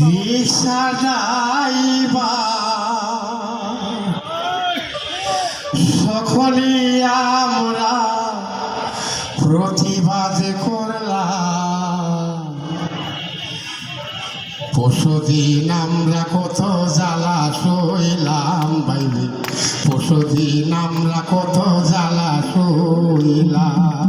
রিক্সা driver সকলেই আমরা প্রতিবাদ করলাম। পশুদিন আমরা কত জ্বালা সইলাম বাইরে। পশুদিন আমরা কত জ্বালা সইলাম।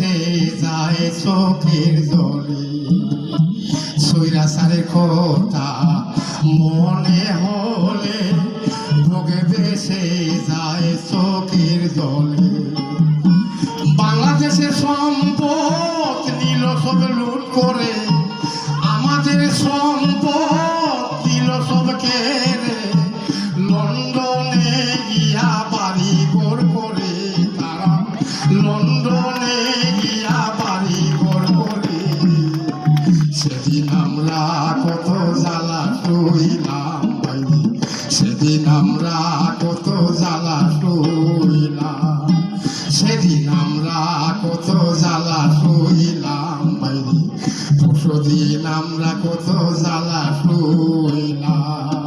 ভেসে যায় চোখের জলে। সৈরাসারের কথা মনে হলে বুক ভেসে যায় চোখের জলে। বাংলাদেশের সম্পদ নিল সব লুট করে, আমাদের সম্পদ দিল সব কেড়ে। লন্ডনে গিয়া বাড়ি ঘর সইলাম পাইনি সেদিন আমরা কত জ্বালা সইলাম। সেদিন আমরা কত জ্বালা সইলাম পাইনি পরশুদিন আমরা কত জ্বালা সইলাম।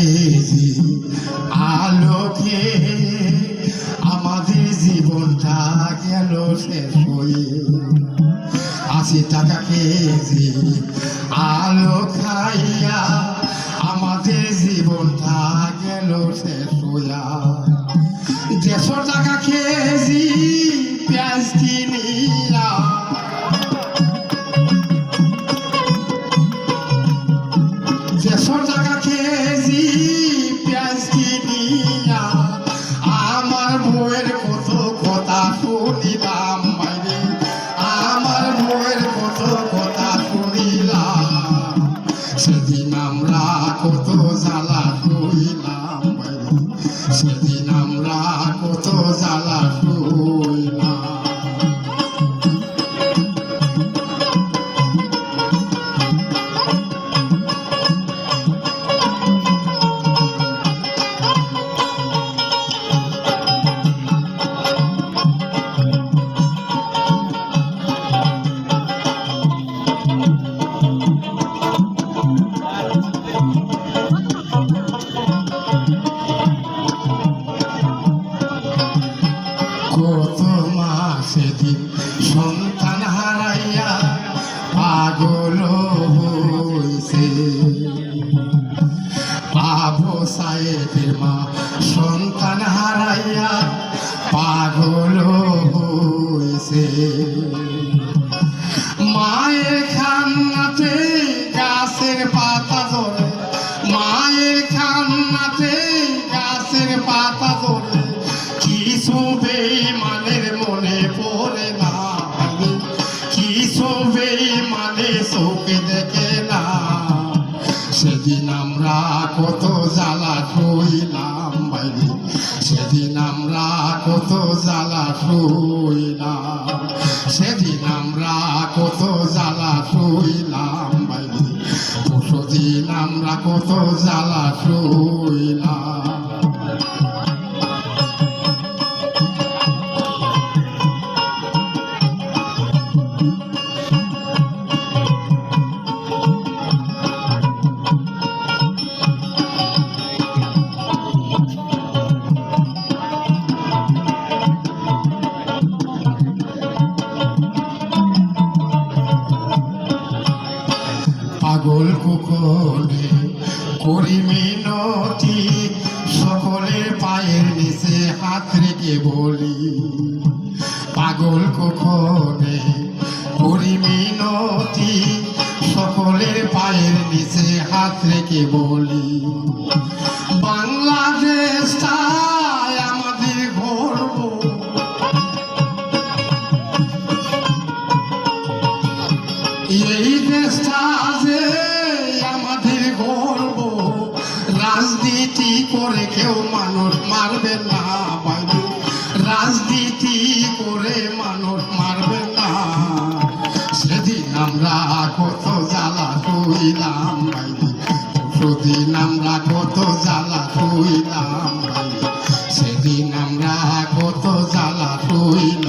কেজি আলোকে আমাদের জীবনটা গেল শেষ হয়ে আশি টাকা কেজি আলো খাইয়া আমাদের জীবনটা গেল শেষ হইয়া? দেড়শো টাকা কেজি পেঁয়াজ কিনিয়া। দেড়শো টাকা কেজি পেঁয়াজ কত মাসে দিন সন্তান হারাইয়া পাগল হইছে। আবু সাহেবের মা সন্তান হারাইয়া পাগল হইছে। চোখে দেখে না। সেদিন আমরা কত জ্বালা সইলাম বাইরে। সেদিন আমরা কত জ্বালা সইলাম সেদিন আমরা কত জ্বালা শুইলাম বাইরে। পরশুদিন আমরা কত জ্বালা শুইলাম করি মিনতি সকলের পায়ের নিচে হাত রেখে বলি, পাগল কুকলে করি মিনতি সকলের পায়ের নিচে হাত রেখে বলি বাংলাদেশটাই আমাদের গর্ব। এই দেশটা যে আমাদের গর্ব। রাজনীতি করে কেউ মানুষ মারবে না বাইরে রাজনীতি করে মানুষ মারবে না। সেদিন আমরা কত জ্বালা শুইলাম বাইরে সেদিন আমরা কত জ্বালা শুইলাম সেদিন আমরা কত জ্বালা শুইলাম